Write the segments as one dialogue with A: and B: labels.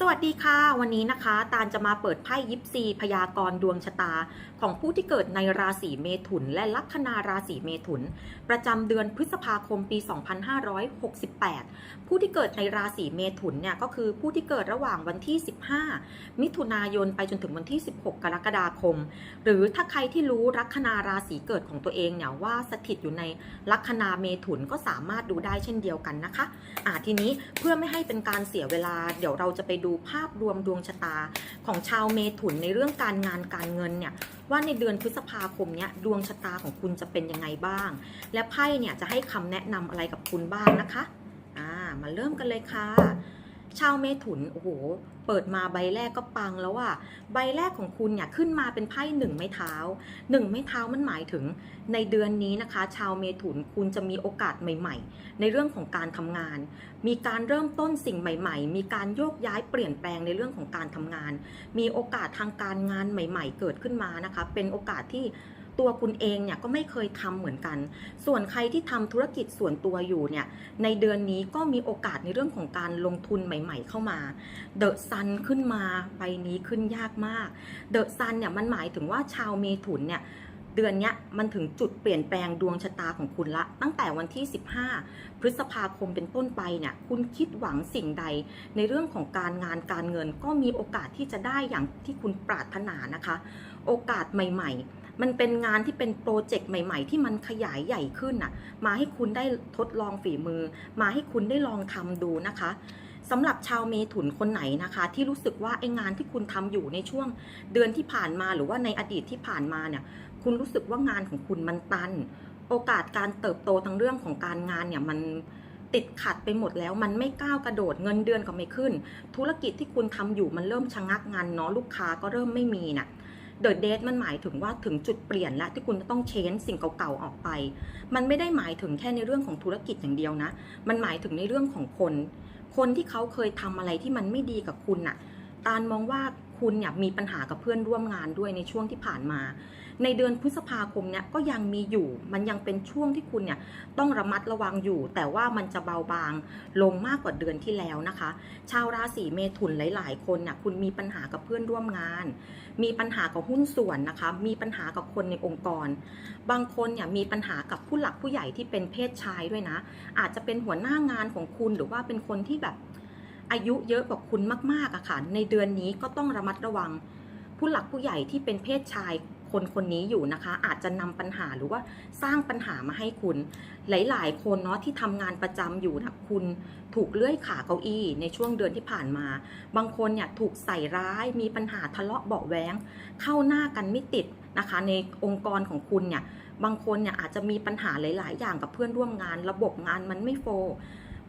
A: สวัสดีค่ะ วันนี้นะคะ ตาลจะมาเปิดไพ่ยิปซีพยากรณ์ดวงชะตา ของผู้ที่เกิดในราศีเมถุน และลัคนาราศีเมถุน ประจำเดือนพฤษภาคมปี 2568 ผู้ที่เกิดในราศีเมถุนเนี่ยก็คือผู้ที่เกิดระหว่างวันที่ 15 มิถุนายนไปจนถึงวันที่ 16 กรกฎาคม หรือถ้าใครที่รู้ลัคนาราศีเกิดของตัวเองเนี่ยว่าสถิตอยู่ในลัคนาเมถุนก็สามารถดูได้เช่นเดียวกันนะคะอ่าทีนี้เพื่อไม่ให้เป็นการเสียเวลาเดี๋ยวเราจะไปดูภาพรวมดวงชะตาของชาวเมถุนในเรื่องการงานการเงินเนี่ยว่าในเดือนพฤษภาคมเนี่ยดวงชะตาของคุณจะเป็นยังไงบ้าง และไพ่เนี่ยจะให้คำแนะนำอะไรกับคุณบ้างนะคะ อ่า มาเริ่มกันเลยค่ะ ชาวเมถุนโอ้โหเปิดมาใบแรกก็ปังแล้วว่าใบแรกของคุณเนี่ยขึ้นมาเป็นไพ่หนึ่งไม้เท้าหนึ่งไม้เท้ามันหมายถึง ในเดือนนี้นะคะ ชาวเมถุนคุณจะมีโอกาสใหม่ ๆ ในเรื่องของการทำงาน มีการเริ่มต้นสิ่งใหม่ ๆ มีการโยกย้ายเปลี่ยนแปลงในเรื่องของการทำงาน มีโอกาสทางการงานใหม่ ๆ เกิดขึ้นมานะคะ เป็นโอกาสที่ ตัวคุณเองเนี่ยก็ไม่เคยทำเหมือนกัน ส่วนใครที่ทำธุรกิจส่วนตัวอยู่เนี่ยในเดือนนี้ก็มีโอกาสในเรื่องของการลงทุนใหม่ ๆ เข้ามาเดอะซันขึ้นมาใบนี้ขึ้นยากมากเดอะซันเนี่ยมันหมายถึงว่าชาวเมถุนเนี่ยเดือนนี้มันถึงจุดเปลี่ยนแปลงดวงชะตาของคุณละ ตั้งแต่วันที่ 15 พฤษภาคมเป็นต้นไปเนี่ยคุณคิดหวังสิ่งใด ในเรื่องของการงานการเงินก็มีโอกาสที่จะได้อย่างที่คุณปรารถนานะคะ โอกาสใหม่ ๆ มันเป็นงานที่เป็นโปรเจกต์ใหม่ ๆ ที่มันขยายใหญ่ขึ้นน่ะ มาให้คุณได้ทดลองฝีมือ มาให้คุณได้ลองทำดูนะคะสำหรับชาวเมถุนคนไหนนะคะ ที่รู้สึกว่าไอ้งานที่คุณทำอยู่ในช่วงเดือนที่ผ่านมาหรือว่าในอดีตที่ผ่านมาเนี่ย คุณรู้สึกว่างานของคุณมันตัน โอกาสการเติบโตทางเรื่องของการงานเนี่ยมันติดขัดไปหมดแล้วมันไม่ก้าวกระโดดเงินเดือนก็ไม่ขึ้น ธุรกิจที่คุณทำอยู่มันเริ่มชะงักงานเนาะลูกค้าก็เริ่มไม่มีน่ะเดอะ เดทมันหมายถึงว่าถึงจุดเปลี่ยนแล้วที่คุณจะต้องเชนสิ่งเก่าๆออกไป มันไม่ได้หมายถึงแค่ในเรื่องของธุรกิจอย่างเดียวนะ มันหมายถึงในเรื่องของคน คนที่เขาเคยทำอะไรที่มันไม่ดีกับคุณน่ะ ตาลมองว่าคุณเนี่ยมีปัญหากับเพื่อนร่วมงานด้วยในช่วงที่ผ่านมา ในเดือนพฤษภาคมเนี่ยก็ยังมีอยู่ มันยังเป็นช่วงที่คุณเนี่ยต้องระมัดระวังอยู่ แต่ว่ามันจะเบาบางลงมากกว่าเดือนที่แล้วนะคะ ชาวราศีเมถุนหลาย ๆ คนน่ะคุณมีปัญหากับเพื่อนร่วมงาน มีปัญหากับหุ้นส่วนนะคะ มีปัญหากับคนในองค์กร บางคนเนี่ยมีปัญหากับผู้หลักผู้ใหญ่ที่เป็นเพศชายด้วยนะ อาจจะเป็นหัวหน้างานของคุณหรือว่าเป็นคนที่แบบอายุเยอะกว่าคุณมากๆอะค่ะ ในเดือนนี้ก็ต้องระมัดระวัง ผู้หลักผู้ใหญ่ที่เป็นเพศชาย คนคนนี้อยู่นะคะ อาจจะนำปัญหาหรือว่าสร้างปัญหามาให้คุณ หลาย ๆ คนเนาะที่ทำงานประจำอยู่นะคุณถูกเลื่อยขาเก้าอี้ในช่วงเดือนที่ผ่านมา บางคนเนี่ยถูกใส่ร้ายมีปัญหาทะเลาะเบาะแว้งเข้าหน้ากันไม่ติดนะคะ ในองค์กรของคุณเนี่ยบางคนเนี่ยอาจจะมีปัญหาหลาย ๆ อย่างกับเพื่อนร่วมงาน ระบบงานมันไม่โฟล์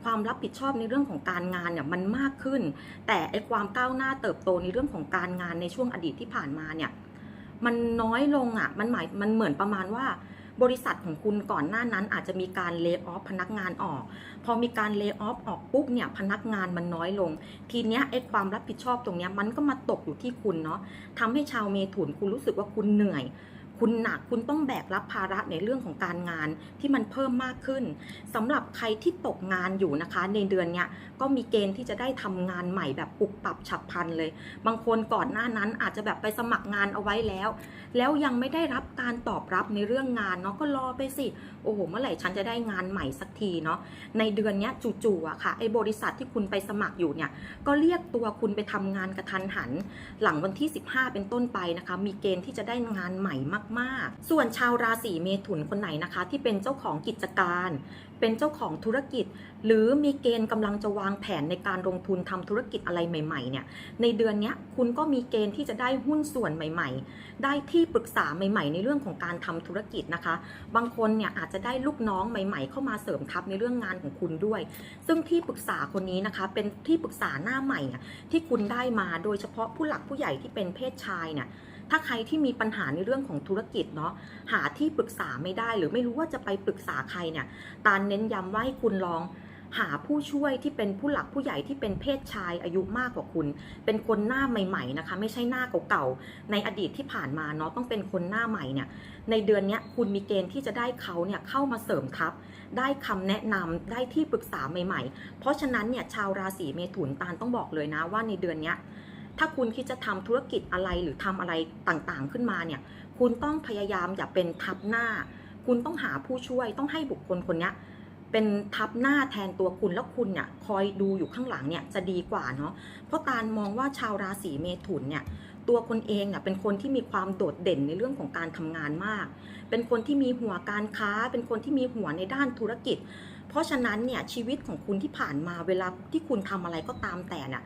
A: ความรับผิดชอบในเรื่องของการงานเนี่ยมันมากขึ้น แต่ไอความก้าวหน้าเติบโตในเรื่องของการงานในช่วงอดีตที่ผ่านมาเนี่ย มันน้อยลงอะ่ะ มันหมายมันเหมือนประมาณว่า บริษัทของคุณก่อนหน้านั้นอาจจะมีการเลิกออฟพนักงานออก พอมีการเลิกออฟออกปุ๊บเนี่ยพนักงานมันน้อยลง ทีเนี้ยไอ้ความรับผิดชอบตรงเนี้ยมันก็มาตกอยู่ที่คุณเนาะทำให้ชาวเมถุนคุณรู้สึกว่าคุณเหนื่อย คุณหนักคุณต้องแบกรับภาระในเรื่องของการงานที่มันเพิ่มมากขึ้นสำหรับใครที่ตกงานอยู่นะคะ ในเดือนเนี้ยก็มีเกณฑ์ที่จะได้ทำงานใหม่แบบปุบปรับฉับพลันเลย บางคนก่อนหน้านั้นอาจจะแบบไปสมัครงานเอาไว้แล้ว แล้วยังไม่ได้รับการตอบรับในเรื่องงานเนาะก็รอไปสิโอ้โหเมื่อไหร่ฉันจะได้งานใหม่สักทีเนาะในเดือนเนี้ยจู่ๆอะค่ะไอ้บริษัทที่คุณไปสมัครอยู่เนี่ยก็เรียกตัวคุณไปทำงานกระทันหัน หลังวันที่ 15 เป็นต้นไปนะคะ มีเกณฑ์ที่จะได้งานใหม่มากๆ ส่วนชาวราศีเมถุนคนไหนนะคะ ที่เป็นเจ้าของกิจการ เป็นเจ้าของธุรกิจ หรือมีเกณฑ์กำลังจะวางแผนในการลงทุนทำธุรกิจอะไรใหม่ ๆ เนี่ย ในเดือนนี้คุณก็มีเกณฑ์ที่จะได้หุ้นส่วนใหม่ ๆ ได้ที่ปรึกษาใหม่ ๆ ในเรื่องของการทำธุรกิจนะคะ บางคนเนี่ยอาจจะได้ลูกน้องใหม่ ๆ เข้ามาเสริมทัพในเรื่องงานของคุณด้วย ซึ่งที่ปรึกษาคนนี้นะคะ เป็นที่ปรึกษาหน้าใหม่ที่คุณได้มาโดยเฉพาะผู้หลักผู้ใหญ่ที่เป็นเพศชายเนี่ย ถ้าใครที่มีปัญหาในเรื่องของธุรกิจเนาะหาที่ปรึกษาไม่ได้ หรือไม่รู้ว่าจะไปปรึกษาใครเนี่ยตาเน้นย้ำว่าให้คุณลองหาผู้ช่วยที่เป็นผู้หลักผู้ใหญ่ที่เป็นเพศชายอายุมากกว่าคุณ เป็นคนหน้าใหม่ๆนะคะ ไม่ใช่หน้าเก่าๆในอดีตที่ผ่านมาเนาะต้องเป็นคนหน้าใหม่เนี่ยในเดือนนี้คุณมีเกณฑ์ที่จะได้เขาเนี่ยเข้ามาเสริมทัพ ได้คำแนะนำได้ที่ปรึกษาใหม่ๆ เพราะฉะนั้นเนี่ยชาวราศีเมถุนตาลต้องบอกเลยนะว่าในเดือนนี้ ถ้าคุณคิดจะทำธุรกิจอะไรหรือทำอะไรต่างๆขึ้นมาเนี่ย คุณต้องพยายามอย่าเป็นทับหน้า คุณต้องหาผู้ช่วย ต้องให้บุคคลคนนี้เป็นทับหน้าแทนตัวคุณแล้วคุณเนี่ยคอยดูอยู่ข้างหลังเนี่ยจะดีกว่าเนาะ เพราะตาลมองว่าชาวราศีเมถุนเนี่ยตัวคนเองเนี่ยเป็นคนที่มีความโดดเด่นในเรื่องของการทำงานมาก เป็นคนที่มีหัวการค้า เป็นคนที่มีหัวในด้านธุรกิจ เพราะฉะนั้นเนี่ยชีวิตของคุณที่ผ่านมาเวลาที่คุณทำอะไรก็ตามแต่น่ะ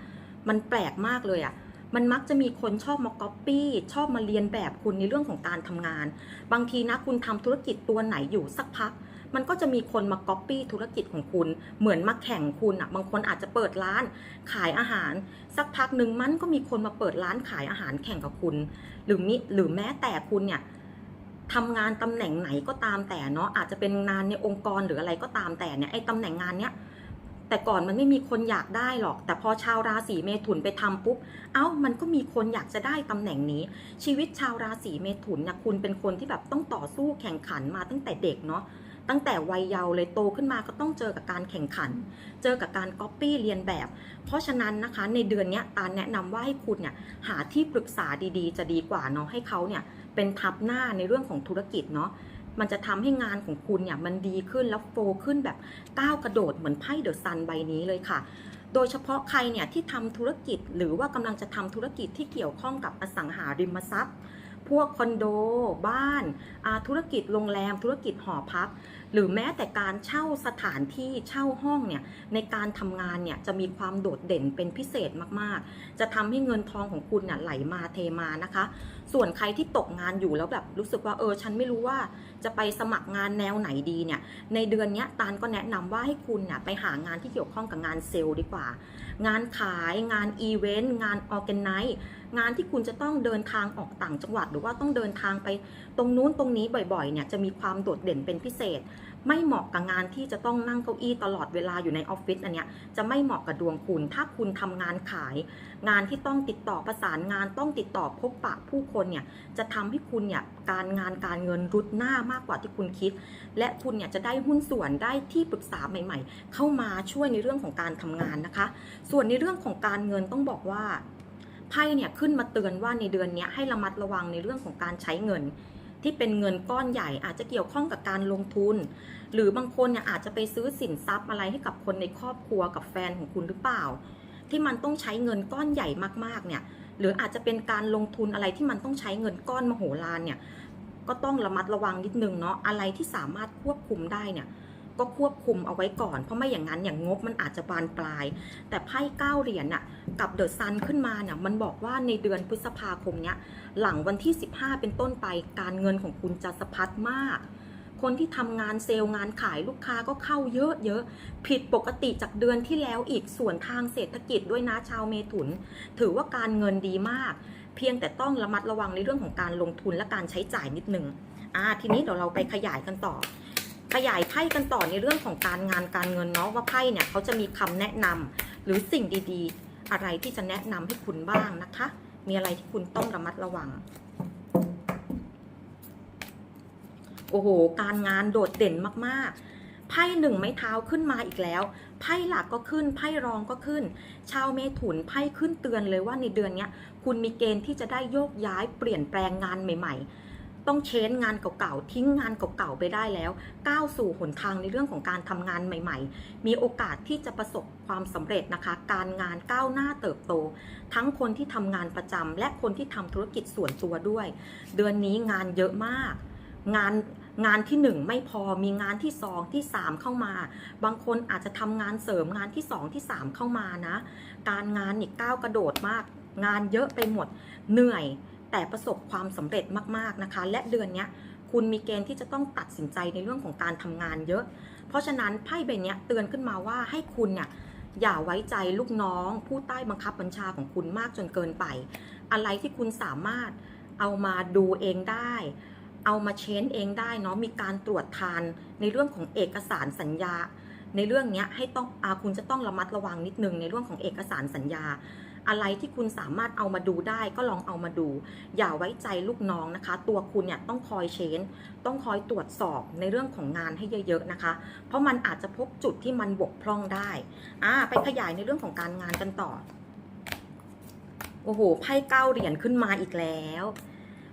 A: มันแปลกมากเลยอะ่ะมันมักจะมีคนชอบมาก๊อปปี้ชอบมาเรียนแบบคุณในเรื่องของการทำงาน บางทีนะคุณทำธุรกิจตัวไหนอยู่สักพัก มันก็จะมีคนมาก๊อปปี้ธุรกิจของคุณ เหมือนมาแข่งคุณอะบางคนอาจจะเปิดร้านขายอาหาร สักพักหนึ่งมันก็มีคนมาเปิดร้านขายอาหารแข่งกับคุณ หรือมิหรือแม้แต่คุณเนี่ยทำงานตำแหน่งไหนก็ตามแต่เนาะอาจจะเป็นงานในองค์กรหรืออะไรก็ตามแต่เนี่ยไอ้ตำแหน่งงานเนี้ย แต่ก่อนมันไม่มีคนอยากได้หรอก แต่พอชาวราศีเมถุนไปทำปุ๊บ เอ้ามันก็มีคนอยากจะได้ตำแหน่งนี้ ชีวิตชาวราศีเมถุนนะคุณเป็นคนที่แบบต้องต่อสู้แข่งขันมาตั้งแต่เด็กเนาะตั้งแต่วัยเยาว์เลยโตขึ้นมาก็ต้องเจอกับการแข่งขัน เจอกับการก๊อปปี้เรียนแบบ เพราะฉะนั้นนะคะในเดือนนี้ตาแนะนำว่าให้คุณเนี่ยหาที่ปรึกษาดีๆ จะดีกว่าเนาะให้เขาเนี่ยเป็นทับหน้าในเรื่องของธุรกิจเนาะ มันจะทำให้งานของคุณเนี่ยมันดีขึ้นแล้วโฟขึ้นแบบก้าวกระโดดเหมือนไพ่เดอะซันใบนี้เลยค่ะ โดยเฉพาะใครเนี่ยที่ทำธุรกิจหรือว่ากำลังจะทำธุรกิจที่เกี่ยวข้องกับอสังหาริมทรัพย์ พวกคอนโด บ้านาธุรกิจโรงแรม ธุรกิจหอพัก หรือแม้แต่การเช่าสถานที่เช่าห้องเนี่ยในการทำงานเนี่ยจะมีความโดดเด่นเป็นพิเศษมากๆ จะทำให้เงินทองของคุณเนี่ยไหลมาเทมานะคะ ส่วนใครที่ตกงานอยู่แล้วแบบรู้สึกว่าเออ ฉันไม่รู้ว่าจะไปสมัครงานแนวไหนดีเนี่ย ในเดือนนี้ตาลก็แนะนำว่าให้คุณเนี่ยไปหางานที่เกี่ยวข้องกับงานเซลล์ดีกว่า งานขายงานอีเวนต์งานออแกไนซ์งานที่คุณจะต้องเดินทางออกต่างจังหวัด หรือว่าต้องเดินทางไปตรงนู้นตรงนี้บ่อยๆเนี่ยจะมีความโดดเด่นเป็นพิเศษ ไม่เหมาะกับงานที่จะต้องนั่งเก้าอี้ตลอดเวลาอยู่ในออฟฟิศอันเนี้ยจะไม่เหมาะกับดวงคุณ ถ้าคุณทำงานขาย งานที่ต้องติดต่อประสานงานต้องติดต่อพบปะผู้คนเนี่ยจะทำให้คุณเนี่ยการงานการเงินรุดหน้ามากกว่าที่คุณคิด และคุณเนี่ยจะได้หุ้นส่วนได้ที่ปรึกษาใหม่ ๆ เข้ามาช่วยในเรื่องของการทำงานนะคะ ส่วนในเรื่องของการเงินต้องบอกว่าไพ่เนี่ยขึ้นมาเตือนว่าในเดือนนี้ให้ระมัดระวังในเรื่องของการใช้เงิน ที่เป็นเงินก้อนใหญ่ อาจจะเกี่ยวข้องกับการลงทุน หรือบางคนเนี่ยอาจจะไปซื้อสินทรัพย์อะไรให้กับคนในครอบครัวกับแฟนของคุณหรือเปล่า ที่มันต้องใช้เงินก้อนใหญ่มากๆเนี่ยหรืออาจจะเป็นการลงทุนอะไรที่มันต้องใช้เงินก้อนมโหฬารเนี่ยก็ต้องระมัดระวังนิดนึงเนาะอะไรที่สามารถควบคุมได้เนี่ย ก็ควบคุมเอาไว้ก่อน เพราะไม่อย่างนั้นอย่างงบมันอาจจะบานปลาย แต่ไพ่เก้าเหรียญน่ะกับเดอะซันขึ้นมาเนี่ยมันบอกว่าในเดือนพฤษภาคมเนี้ยหลังวันที่ 15 เป็นต้นไปการเงินของคุณจะสะพัดมาก คนที่ทำงานเซลล์งานขายลูกค้าก็เข้าเยอะๆผิดปกติจากเดือนที่แล้วอีกส่วนทางเศรษฐกิจด้วยนะชาวเมถุน ถือว่าการเงินดีมาก เพียงแต่ต้องระมัดระวังในเรื่องของการลงทุนและการใช้จ่ายนิดนึงอ่าทีนี้เดี๋ยวเราไปขยายกันต่อ ขยายไพ่กันต่อในเรื่องของการงานการเงินเนาะว่าไพ่เนี่ยเขาจะมีคำแนะนำหรือสิ่งดีๆ อะไรที่จะแนะนำให้คุณบ้างนะคะ มีอะไรที่คุณต้องระมัดระวัง โอ้โห การงานโดดเด่นมากๆ ไพ่หนึ่งไม้เท้าขึ้นมาอีกแล้ว ไพ่หลักก็ขึ้น ไพ่รองก็ขึ้น ชาวเมถุนไพ่ขึ้นเตือนเลยว่าในเดือนนี้คุณมีเกณฑ์ที่จะได้โยกย้ายเปลี่ยนแปลงงานใหม่ ๆ ต้องเช้นงานเก่าๆ ทิ้งงานเก่าๆ ไปได้แล้ว ก้าวสู่หนทางในเรื่องของการทำงานใหม่ ๆ มีโอกาสที่จะประสบความสำเร็จนะคะ การงานก้าวหน้าเติบโต ทั้งคนที่ทำงานประจำและคนที่ทำธุรกิจส่วนตัวด้วย เดือนนี้งานเยอะมาก งานงานที่หนึ่งไม่พอมีงานที่สองที่สามเข้ามา บางคนอาจจะทำงานเสริมงานที่สองที่สามเข้ามานะ การงานนี่ก้าวกระโดดมาก งานเยอะไปหมดเหนื่อย แต่ประสบความสำเร็จมากๆนะคะ และเดือนนี้คุณมีเกณฑ์ที่จะต้องตัดสินใจในเรื่องของการทำงานเยอะ เพราะฉะนั้นไพ่ใบนี้เตือนขึ้นมาว่าให้คุณเนี่ยอย่าไว้ใจลูกน้อง ผู้ใต้บังคับบัญชาของคุณมากจนเกินไป อะไรที่คุณสามารถเอามาดูเองได้ เอามาเช้นเองได้เนาะมีการตรวจทานในเรื่องของเอกสารสัญญา ในเรื่องนี้ให้ต้องอาคุณจะต้องระมัดระวังนิดนึงในเรื่องของเอกสารสัญญา อะไรที่คุณสามารถเอามาดูได้ก็ลองเอามาดู อย่าไว้ใจลูกน้องนะคะ ตัวคุณเนี่ยต้องคอยเชนต้องคอยตรวจสอบในเรื่องของงานให้เยอะๆนะคะ เพราะมันอาจจะพบจุดที่มันบกพร่องได้อ่าไปขยายในเรื่องของการงานกันต่อโอ้โหไพ่เก้าเหรียญขึ้นมาอีกแล้ว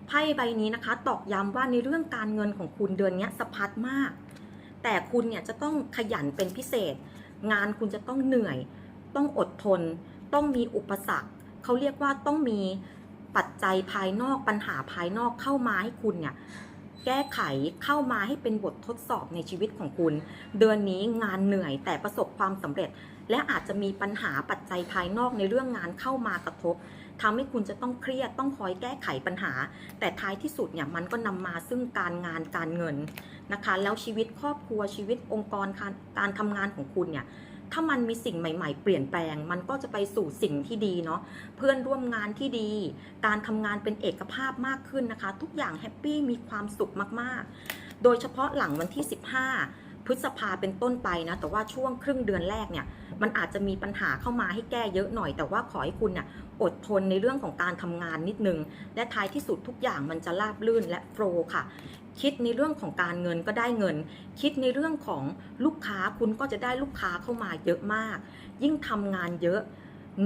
A: ไพ่ใบนี้นะคะ ตอกย้ำว่าในเรื่องการเงินของคุณเดือนนี้สะพัดมาก แต่คุณเนี่ยจะต้องขยันเป็นพิเศษ งานคุณจะต้องเหนื่อย ต้องอดทน ต้องมีอุปสรรคเขาเรียกว่าต้องมีปัจจัยภายนอกปัญหาภายนอกเข้ามาให้คุณเนี่ยแก้ไขเข้ามาให้เป็นบททดสอบในชีวิตของคุณ เดือนนี้งานเหนื่อยแต่ประสบความสำเร็จ และอาจจะมีปัญหาปัจจัยภายนอกในเรื่องงานเข้ามากระทบทำให้คุณจะต้องเครียดต้องคอยแก้ไขปัญหา แต่ท้ายที่สุดเนี่ยมันก็นำมาซึ่งการงานการเงินนะคะ แล้วชีวิตครอบครัวชีวิตองค์กรการการทำงานของคุณเนี่ย ถ้ามันมีสิ่งใหม่ๆ เปลี่ยนแปลง มันก็จะไปสู่สิ่งที่ดีเนาะเพื่อนร่วมงานที่ดี การทำงานเป็นเอกภาพมากขึ้นนะคะ ทุกอย่างแฮปปี้มีความสุขมากๆ โดยเฉพาะหลังวันที่ 15 พฤษภาเป็นต้นไปนะ แต่ว่าช่วงครึ่งเดือนแรกเนี่ย มันอาจจะมีปัญหาเข้ามาให้แก้เยอะหน่อย แต่ว่าขอให้คุณน่ะอดทนในเรื่องของการทำงานนิดนึง และท้ายที่สุดทุกอย่างมันจะราบลื่นและโฟล์ค่ะ คิดในเรื่องของการเงินก็ได้เงิน คิดในเรื่องของลูกค้าคุณก็จะได้ลูกค้าเข้ามาเยอะมาก ยิ่งทำงานเยอะ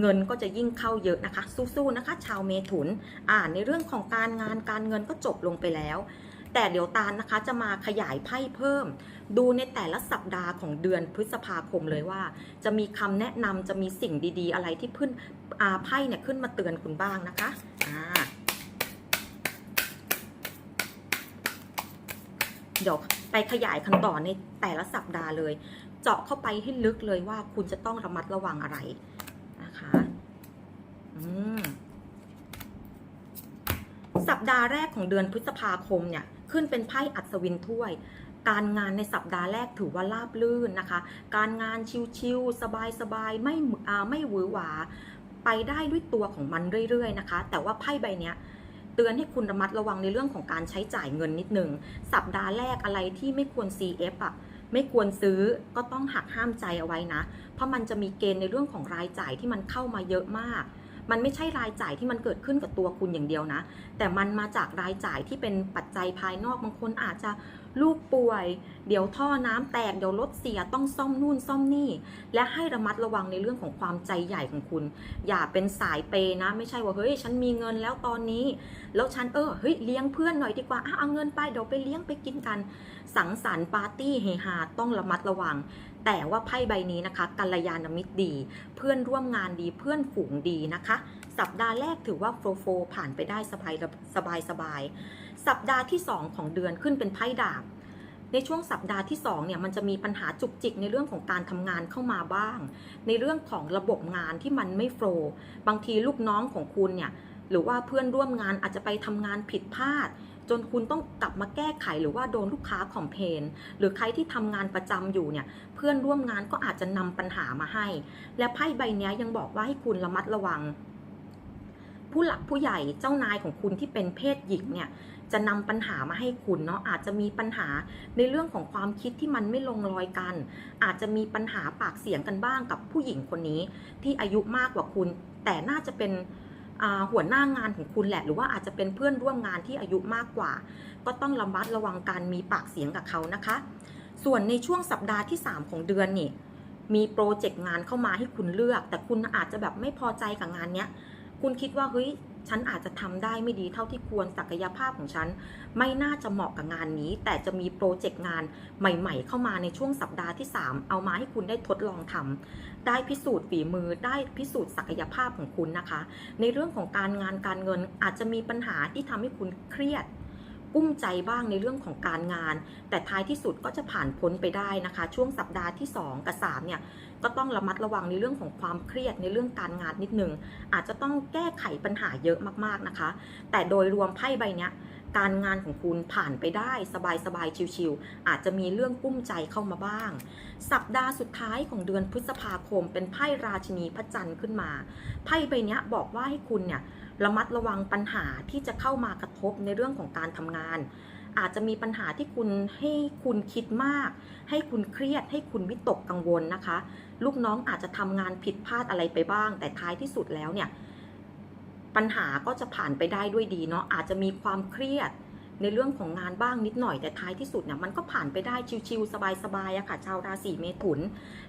A: เงินก็จะยิ่งเข้าเยอะนะคะ สู้ๆนะคะ ชาวเมถุน อ่านในเรื่องของการงานการเงินก็จบลงไปแล้ว แต่เดี๋ยวตาลนะคะจะมาขยายไพ่เพิ่ม ดูในแต่ละสัปดาห์ของเดือนพฤษภาคมเลยว่า จะมีคำแนะนำจะมีสิ่งดีๆ อะไรที่ขึ้นอาไพ่เนี่ยขึ้นมาเตือนคุณบ้างนะคะอ่า เดี๋ยวไปขยายคันต่อในแต่ละสัปดาห์เลย เจาะเข้าไปให้ลึกเลยว่าคุณจะต้องระมัดระวังอะไรนะคะอืมสัปดาห์แรกของเดือนพฤษภาคมเนี่ยขึ้นเป็นไพ่อัศวินถ้วย การงานในสัปดาห์แรกถือว่าราบลื่นนะคะ การงานชิวๆสบายๆไม่ไม่หวือหวา ไปได้ด้วยตัวของมันเรื่อยๆนะคะ แต่ว่าไพ่ใบเนี้ย เตือนให้คุณระมัดระวังในเรื่องของการใช้จ่ายเงินนิดนึง สัปดาห์แรกอะไรที่ไม่ควร CF อะไม่ควรซื้อก็ต้องหักห้ามใจเอาไว้นะ เพราะมันจะมีเกณฑ์ในเรื่องของรายจ่ายที่มันเข้ามาเยอะมาก มันไม่ใช่รายจ่ายที่มันเกิดขึ้นกับตัวคุณอย่างเดียวนะ แต่มันมาจากรายจ่ายที่เป็นปัจจัยภายนอกบางคนอาจจะ ลูกป่วย เดี๋ยวท่อน้ำแตก เดี๋ยวรถเสียต้องซ่อมนู่นซ่อมนี่ และให้ระมัดระวังในเรื่องของความใจใหญ่ของคุณ อย่าเป็นสายเปย์นะ ไม่ใช่ว่าเฮ้ยฉันมีเงินแล้วตอนนี้ แล้วฉันเออเฮ้ยเลี้ยงเพื่อนหน่อยดีกว่าเอาเงินไปเดี๋ยวไปเลี้ยงไปกินกัน สังสรรค์ปาร์ตี้เฮฮาต้องระมัดระวัง แต่ว่าไพ่ใบนี้นะคะกัลยาณมิตรดี เพื่อนร่วมงานดีเพื่อนฝูงดีนะคะ สัปดาห์แรกถือว่าโฟโฟผ่านไปได้สบายสบายสบาย สัปดาห์ที่ 2 ของเดือนขึ้นเป็นไพ่ดาบ ในช่วงสัปดาห์ที่2เนี่ยมันจะมีปัญหาจุกจิกในเรื่องของการทำงานเข้ามาบ้าง ในเรื่องของระบบงานที่มันไม่โฟล์บางทีลูกน้องของคุณเนี่ยหรือว่าเพื่อนร่วมงานอาจจะไปทำงานผิดพลาด จนคุณต้องกลับมาแก้ไขหรือว่าโดนลูกค้าคอมเพนหรือใครที่ทำงานประจำอยู่เนี่ยเพื่อนร่วมงานก็อาจจะนำปัญหามาให้ และไพ่ใบนี้ยังบอกว่าให้คุณระมัดระวัง ผู้หลักผู้ใหญ่เจ้านายของคุณที่เป็นเพศหญิงเนี่ยจะนำปัญหามาให้คุณเนาะอาจจะมีปัญหาในเรื่องของความคิดที่มันไม่ลงรอยกัน อาจจะมีปัญหาปากเสียงกันบ้างกับผู้หญิงคนนี้ ที่อายุมากกว่าคุณ แต่น่าจะเป็นหัวหน้างานของคุณแหละ หรือว่าอาจจะเป็นเพื่อนร่วมงานที่อายุมากกว่า ก็ต้องระมัดระวังการมีปากเสียงกับเขานะคะ ส่วนในช่วงสัปดาห์ที่ 3 ของเดือนนี่มีโปรเจกต์งานเข้ามาให้คุณเลือก แต่คุณอาจจะแบบไม่พอใจกับงานเนี้ย คุณคิดว่าเฮ้ยฉันอาจจะทำได้ไม่ดีเท่าที่ควรศักยภาพของฉัน ไม่น่าจะเหมาะกับงานนี้ แต่จะมีโปรเจกต์งานใหม่ๆ เข้ามาในช่วงสัปดาห์ที่ 3 เอามาให้คุณได้ทดลองทำได้พิสูจน์ฝีมือได้พิสูจน์ศักยภาพของคุณนะคะ ในเรื่องของการงานการเงินอาจจะมีปัญหาที่ทำให้คุณเครียด กุ้มใจบ้างในเรื่องของการงาน แต่ท้ายที่สุดก็จะผ่านพ้นไปได้นะคะ ช่วงสัปดาห์ที่ 2 กับ 3 เนี่ยก็ต้องระมัดระวังในเรื่องของความเครียดในเรื่องการงานนิดนึง อาจจะต้องแก้ไขปัญหาเยอะมากๆนะคะ แต่โดยรวมไพ่ใบเนี้ยการงานของคุณผ่านไปได้สบายๆ ชิวๆ อาจจะมีเรื่องกุ้มใจเข้ามาบ้าง สัปดาห์สุดท้ายของเดือนพฤษภาคม เป็นไพ่ราชินีพระจันทร์ขึ้นมา ไพ่ใบเนี้ยบอกว่าให้คุณเนี่ย ระมัดระวังปัญหาที่จะเข้ามากระทบในเรื่องของการทำงาน อาจจะมีปัญหาที่คุณให้คุณคิดมาก ให้คุณเครียด ให้คุณวิตกกังวลนะคะ ลูกน้องอาจจะทำงานผิดพลาดอะไรไปบ้าง แต่ท้ายที่สุดแล้วเนี่ยปัญหาก็จะผ่านไปได้ด้วยดีเนาะอาจจะมีความเครียด ในเรื่องของงานบ้างนิดหน่อยแต่ท้ายที่สุดเนี่ยมันก็ผ่านไปได้ชิวๆสบายๆอะค่ะชาวราศีเมถุน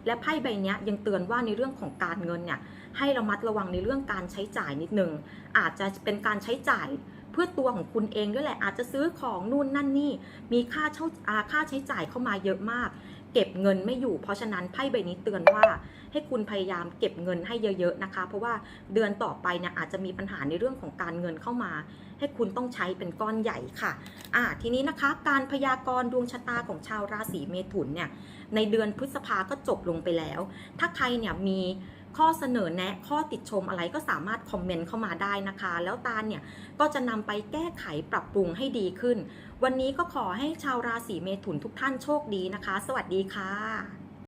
A: และไพ่ใบนี้ยังเตือนว่าในเรื่องของการเงินเนี่ยให้ระมัดระวังในเรื่องการใช้จ่ายนิดนึงอาจจะเป็นการใช้จ่ายเพื่อตัวของคุณเองด้วยแหละอาจจะซื้อของนู่นนั่นนี่ มีค่าเช่าค่าใช้จ่ายเข้ามาเยอะมาก เก็บเงินไม่อยู่ เพราะฉะนั้นไพ่ใบนี้เตือนว่าให้คุณพยายามเก็บเงินให้เยอะๆนะคะ เพราะว่าเดือนต่อไปเนี่ยอาจจะมีปัญหาในเรื่องของการเงินเข้ามา ให้คุณต้องใช้เป็นก้อนใหญ่ค่ะอ่าทีนี้นะคะการพยากรณ์ดวงชะตาของชาวราศีเมถุนเนี่ยในเดือนพฤษภาก็จบลงไปแล้ว ถ้าใครเนี่ยมีข้อเสนอแนะข้อติดชมอะไรก็สามารถคอมเมนต์เข้ามาได้นะคะ แล้วตาลเนี่ยก็จะนำไปแก้ไขปรับปรุงให้ดีขึ้น วันนี้ก็ขอให้ชาวราศีเมถุนทุกท่านโชคดีนะคะ สวัสดีค่ะ